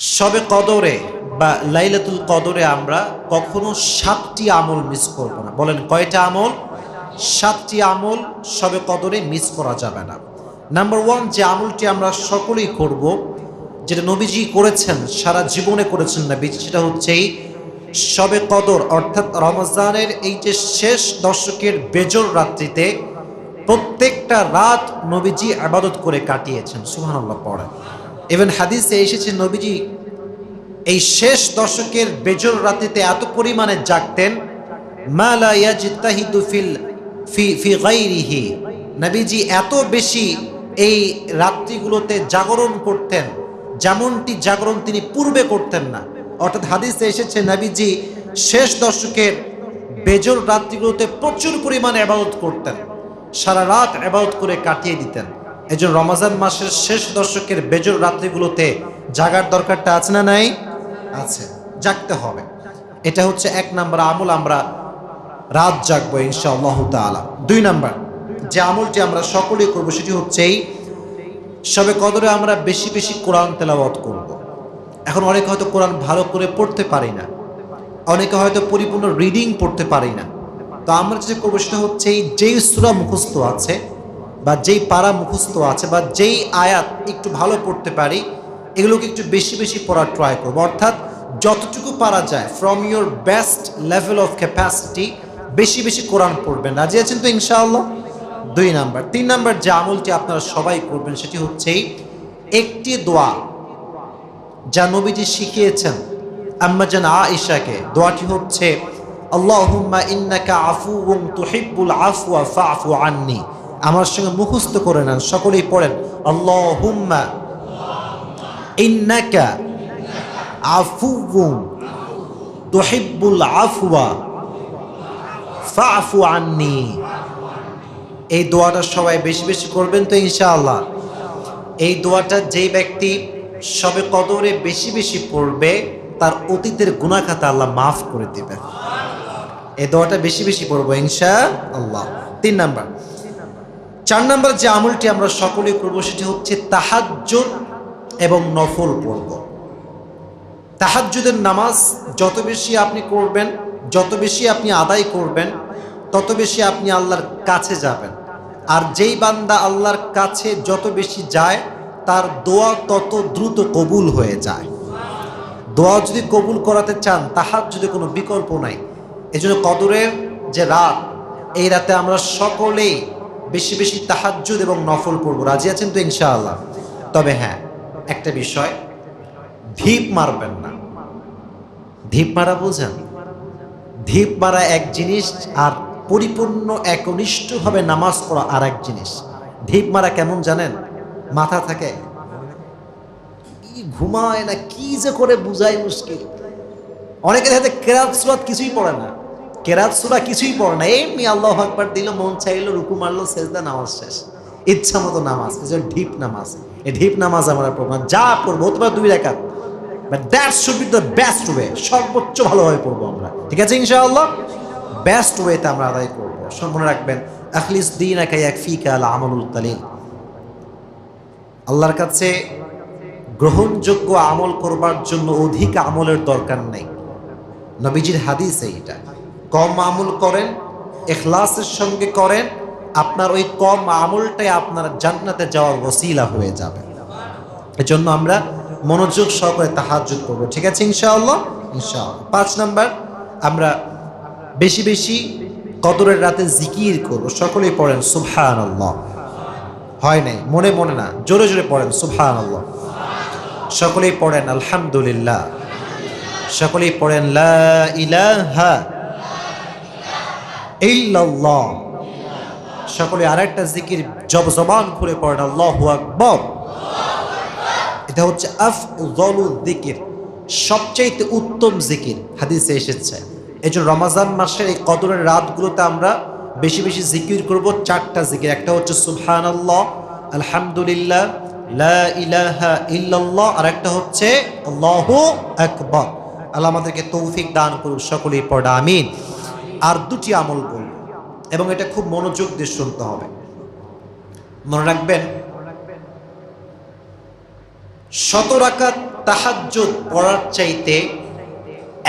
সবে কদরে বা লাইলাতুল কদরে আমরা কখনো সাতটি আমল মিস করব না। বলেন কয়টা আমল? সাতটি আমল সবে কদরে মিস করা যাবে না। নাম্বার ওয়ান যে আমলটি আমরা সকলেই করব, যেটা নবীজি করেছেন, সারা জীবনে করেছেন নবীজি, সেটা হচ্ছে এই সবে কদর, অর্থাৎ রমজানের এই যে শেষ দশকের বেজর রাত্রিতে প্রত্যেকটা রাত নবীজি আবাদত করে কাটিয়েছেন। সুহানাল্লাহ পড়ে ইভেন হাদিসে এসেছে নবীজি, এই শেষ দশকের বেজর রাতিতে এত পরিমাণে জাগতেন নবীজি এত বেশি এই রাত্রিগুলোতে জাগরণ করতেন, যেমনটি জাগরণ তিনি পূর্বে করতেন না। অর্থাৎ হাদিসে এসেছে নবীজি শেষ দশকের বেজর রাত্রিগুলোতে প্রচুর পরিমাণে আবাদত করতেন, সারা রাত আবাদত করে কাটিয়ে দিতেন। এই জন্য রমাজান মাসের শেষ দশকের বেজর রাত্রিগুলোতে জাগার দরকারটা আছে না নাই? আছে। জাগতে হবে। এটা হচ্ছে এক নাম্বার আমল, আমরা রাত জাগবো ইনশাআল্লাহ তাআলা। দুই নাম্বার, যে আমলটি আমরা সকলেই করব সেটি হচ্ছে এই, সবে কদরে আমরা বেশি বেশি কোরআন তেলাওয়াত করব। এখন অনেকে হয়তো কোরআন ভালো করে পড়তে পারি না। অনেকে হয়তো পরিপূর্ণ রিডিং পড়তে পারি না। তো আমরা যে করব সেটা হচ্ছে এই যেই সুরা মুখস্থ আছে বা যেই পাড়া মুখস্থ আছে বা যেই আয়াত একটু ভালো পড়তে পারি, এগুলোকে একটু বেশি বেশি পড়ার ট্রাই করব। অর্থাৎ যতটুকু পারা যায় from your best level of capacity বেশি বেশি কোরআন পড়বেন। রাজি আছেন তো ইনশাআল্লাহ? দুই নাম্বার। তিন নাম্বার যে আমলটি আপনারা সবাই করবেন সেটি হচ্ছে একটি দোয়া যা নবীজি শিখিয়েছেন। আম্মাজান আয়েশাকে। দোয়াটি হচ্ছে, আল্লাহুম্মা ইন্নাকা আফুউন তুহিব্বুল আফওয়া ফাফু আন্নি। আমার সঙ্গে মুখস্থ করে নেন, সকলেই পড়েন, আল্লাহুম্মা ইন্নাকা আফুউন তুহিব্বুল আফওয়া ফাফু আন্নি। এই দোয়াটা সবাই বেশি বেশি করবেন তো ইনশাআল্লাহ। এই দোয়াটা যেই ব্যক্তি সবে কদরে বেশি বেশি পড়বে, তার অতীতের গুণাখাতা আল্লাহ মাফ করে দিবে এই দোয়াটা বেশি বেশি পড়ব ইনশা আল্লাহ তিন নাম্বার চার নম্বর যে আমলটি আমরা সকলে করব সেটি হচ্ছে তাহাজ্জুদ এবং নফল পড়ব তাহাজ্জুদের নামাজ যত বেশি আপনি করবেন, যত বেশি আপনি আদায় করবেন, তত বেশি আপনি আল্লাহর কাছে যাবেন। আর যেই বান্দা আল্লাহর কাছে যত বেশি যায়, তার দোয়া তত দ্রুত কবুল হয়ে যায়। দোয়া যদি কবুল করাতে চান তাহার যদি কোনো বিকল্প নাই। এই জন্য কদরের যে রাত, এই রাতে আমরা সকলেই বেশি বেশি তাহাজ্জুদ এবং নফল পড়ব। রাজি আছেন তো ইনশাআল্লাহ? তবে হ্যাঁ একটা বিষয় ধীপ মারবেন না। ধিপ মারা বোঝেন? ধিপ মারা এক জিনিস আর পরিপূর্ণ একনিষ্ঠভাবে নামাজ পড়া আর এক জিনিস। ঢিপ মারা কেমন জানেন? মাথা থাকে, কি ঘুমায় না, কি যে করে বুঝাই মুশকিল। অনেকের হাতে কেরাত কিছুই পড়ে না। কেরাত সুরা কিছুই পড়ে না এমনি আল্লাহ আকবার দিল, মন চাইলো, রুকু মারলো, সেজদা, নামাজ শেষ। ইচ্ছা মতো নামাজ ঢিপ নামাজ। এই ঢিপ নামাজ আমরা পড়ব। যা পড়ব পারে দুই রেখাত but that should be the best way সর্বোচ্চ ভালোভাবে পড়ব আমরা। ঠিক আছে, ইনশাআল্লাহ? বেস্ট ওয়েতে আমরা আদায় করব। মনে রাখবেন, আখলিস দিন একাই এক ফিকা আল আমলুল তালিম আল্লাহর কাছে গ্রহণযোগ্য আমল করবার জন্য অধিক আমলের দরকার নেই। নবীজির হাদিস এইটা। কম আমল করেন, এখলাসের সঙ্গে করেন, আপনার ওই কম আমলটাই আপনার জান্নাতে যাওয়ার ওসিলা হয়ে যাবে। এজন্য আমরা মনোযোগ সহকারে তাহাজুদ করব। ঠিক আছে ইনশাআল্লাহ? ইনশাআল্লাহ। পাঁচ নাম্বার, আমরা বেশি বেশি কদরের রাতে জিকির করব। সকলেই পড়েন সুবহান আল্লাহ হয় নাই? মনে মনে না? জোরে জোরে পড়েন সুবহান আল্লাহ সকলেই পড়েন আলহামদুলিল্লাহ। সকলেই পড়েন লা ইলাহা ইল্লাল্লাহ। সকলে আরেকটা জিকির জব জবান খুলে পড়েন, আল্লাহু আকবার। এটা হচ্ছে আফজলু জিকির, সবচাইতে উত্তম জিকির, হাদিসে এসেছে। এই জন্য রমাজান মাসের এই কদরের রাতগুলোতে আমরা বেশি বেশি জিকির করব, চারটা জিকির। একটা হচ্ছে সুবহান আল্লাহ আলহামদুলিল্লাহ ইলাহা আর একটা হচ্ছে আল্লাহু আকবার। আল্লাহ আমাদেরকে তৌফিক দান করুক, সকলেই পড়া, আমিন। আর দুটি আমল করব এবং এটা খুব মনোযোগ দিয়ে শুনতে হবে। মনে রাখবেন, শত রাকাত পড়ার চাইতে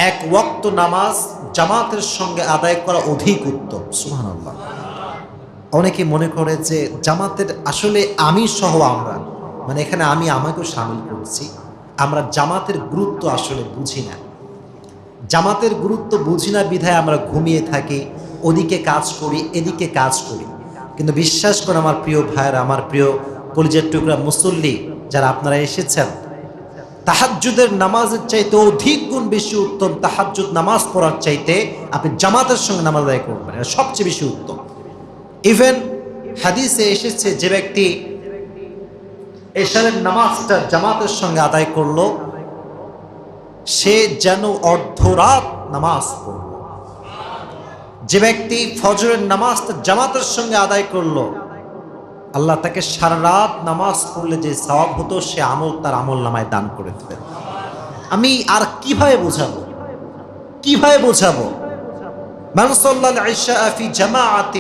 এক ওয়াক্ত নামাজ জামাতের সঙ্গে আদায় করা অধিক উত্তম, সুবহানাল্লাহ। অনেকে মনে করে যে জামাতের আসলে আমি সহ আমরা মানে এখানে আমি আমাকেও সামিল করছি, আমরা জামাতের গুরুত্ব আসলে বুঝি না। জামাতের গুরুত্ব বুঝি না বিধায় আমরা ঘুমিয়ে থাকি, ওদিকে কাজ করি, এদিকে কাজ করি। কিন্তু বিশ্বাস করে আমার প্রিয় ভাইয়ের, আমার প্রিয় কলিজের টুকরা মুসল্লি যারা আপনারা এসেছেন, তাহাজ্জুদের নামাজের চাইতে অধিক গুণ বেশি উত্তম তাহাজ্জুদ নামাজ পড়ার চাইতে আপনি জামাতের সঙ্গে নামাজ আদায় এটা সবচেয়ে বেশি উত্তম। ইভেন হাদিসে এসেছে যে ব্যক্তি এশারের নামাজটা জামাতের সঙ্গে আদায় করল সে যেন অর্ধরাত নামাজ পড়ল যে ব্যক্তি ফজরের নামাজটা জামাতের সঙ্গে আদায় করলো আল্লাহ তাকে সারা রাত নামাজ পড়লে যে সওয়াব হতো সে আমল তার আমল নামায় দান করে দেবেন আমি আর কিভাবে বোঝাবো কিভাবে বোঝাবো من صلى العشاء في جماعة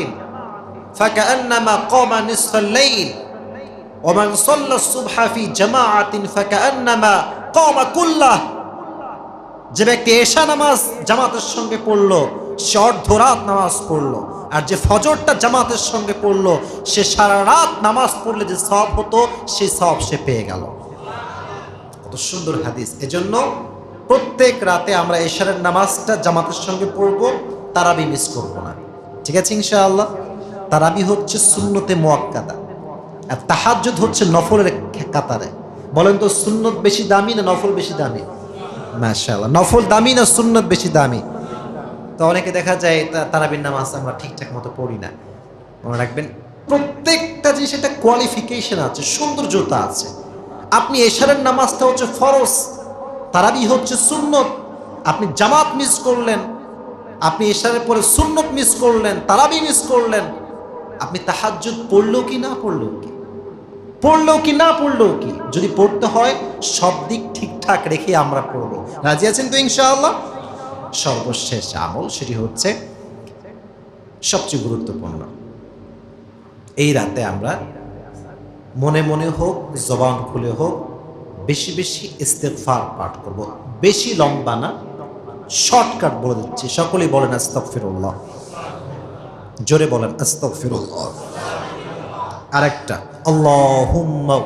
فكأنما قام نصف الليل ومن صلى الصبح في جماعة فكأنما قام كله যে ব্যক্তি এশা নামাজ জামাতের সঙ্গে পড়ল, সে অর্ধরাত নামাজ পড়ল, আর যে ফজরটা জামাতের সঙ্গে পড়ল, সে সারা রাত নামাজ পড়লে যে সব হতো, সেই সব সে পেয়ে গেল। কত সুন্দর হাদিস। এজন্য প্রত্যেক রাতে আমরা এশারের নামাজটা জামাতের সঙ্গে পড়ব, তারাবি মিস করব না। ঠিক আছে ইনশাআল্লাহ? তারাবি হচ্ছে সুন্নতে মোয়াক্কাদা, আর তাহাজ্জুদ হচ্ছে নফলের কাতারে বলেন তো সুন্নত বেশি দামি না নফল বেশি দামি? মাশাআল্লাহ। নফল দামি না সুন্নত বেশি দামি? তো অনেকে দেখা যায় তা- তারাবির নামাজ আমরা ঠিকঠাক মতো পড়ি না। মনে রাখবেন, প্রত্যেকটা জিনিস একটা কোয়ালিফিকেশন আছে, সৌন্দর্যতা আছে। আপনি এশারের নামাজটা হচ্ছে ফরজ, তারাবি হচ্ছে সুন্নত। আপনি জামাত মিস করলেন, আপনি এশারের পরে সুন্নত মিস করলেন, তারাবি মিস করলেন, আপনি তাহাজ্জুদ পড়লেও কি না পড়লেও কি? পড়লেও কি, না পড়লেও কি? যদি পড়তে হয়, সব দিক ঠিকঠাক রেখে আমরা পড়ব। রাজি আছেন তো ইনশাআল্লাহ? সর্বশেষ আমল সেটি হচ্ছে সবচেয়ে গুরুত্বপূর্ণ। এই রাতে আমরা মনে মনে হোক, জবান খুলে হোক, বেশি বেশি ইস্তেফার পাঠ করব। বেশি লম্বা না, শর্টকাট বলে দিচ্ছি। সকলেই বলেন আস্তফিরুল্লাহ জোরে বলেন আস্তফিরুল্লাহ আরেকটা আল্লাহুম্মা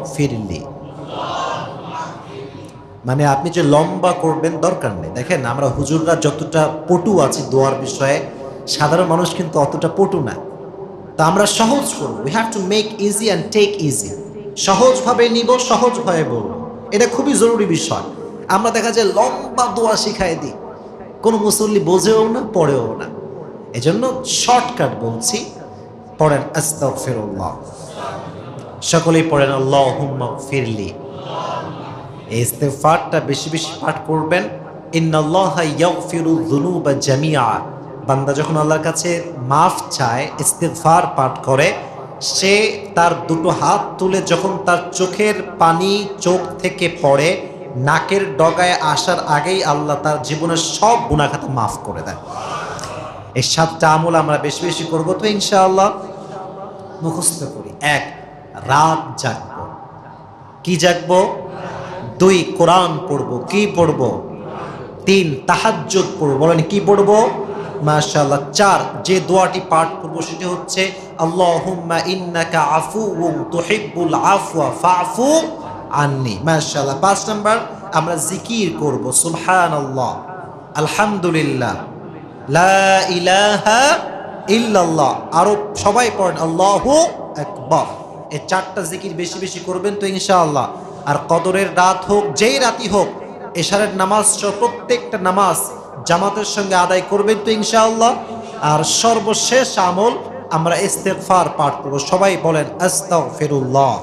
মানে আপনি যে লম্বা করবেন দরকার নেই। দেখেন, আমরা হুজুররা যতটা পটু আছি দোয়ার বিষয়ে, সাধারণ মানুষ কিন্তু অতটা পটু না। তা আমরা সহজ করব। We have to make easy and take easy সহজভাবে নিব, সহজভাবে বলব। এটা খুবই জরুরি বিষয়। আমরা দেখা যায় লম্বা দোয়া শিখাই দিই। কোনো মুসল্লি বোঝেও না, পড়েও না। এজন্য শর্টকাট বলছি, পড়েন, আস্তাগফিরুল্লাহ। সকলেই পড়েন, আল্লাহুম্মা ফিরলি এই ইস্তেগফারটা বেশি বেশি পাঠ করবেন। জামিআ। বান্দা যখন আল্লাহর কাছে মাফ চায়, ইস্তেগফার পাঠ করে, সে তার দুটো হাত তুলে যখন তার চোখের পানি চোখ থেকে পড়ে, নাকের ডগায় আসার আগেই আল্লাহ তার জীবনের সব গুণাখাতা মাফ করে দেয় এই সাতটা আমল আমরা বেশি বেশি করব তো ইনশাআল্লাহ? মুখস্থ করি। এক রাত জাগবো। কি জাগবো? দুই কোরআন পড়ব। কি পড়ব? তিন তাহাজ্জুদ পড়ব। বলেন, কি পড়ব? মাশাআল্লাহ, চার। যে দোয়াটি পাঠ করব সেটি হচ্ছে, আল্লাহুম্মা ফাফু পাঁচ নাম্বার, আমরা জিকির করব। সুবহানাল্লাহ, আলহামদুলিল্লাহ, লা ইলাহা ইল্লাল্লাহ। আরও সবাই পড়েন, আল্লাহু আকবার। এই চারটা জিকির বেশি বেশি করবেন তো ইনশাআল্লাহ। আর কদরের রাত হোক, যেই রাতি হোক, এশারের নামাজ সহ প্রত্যেকটা নামাজ জামাতের সঙ্গে আদায় করবেন তো ইনশাআল্লাহ। আর সর্বশেষ আমল আমরা ইস্তেগফার পাঠ করব। সবাই বলেন, আস্তাগফিরুল্লাহ।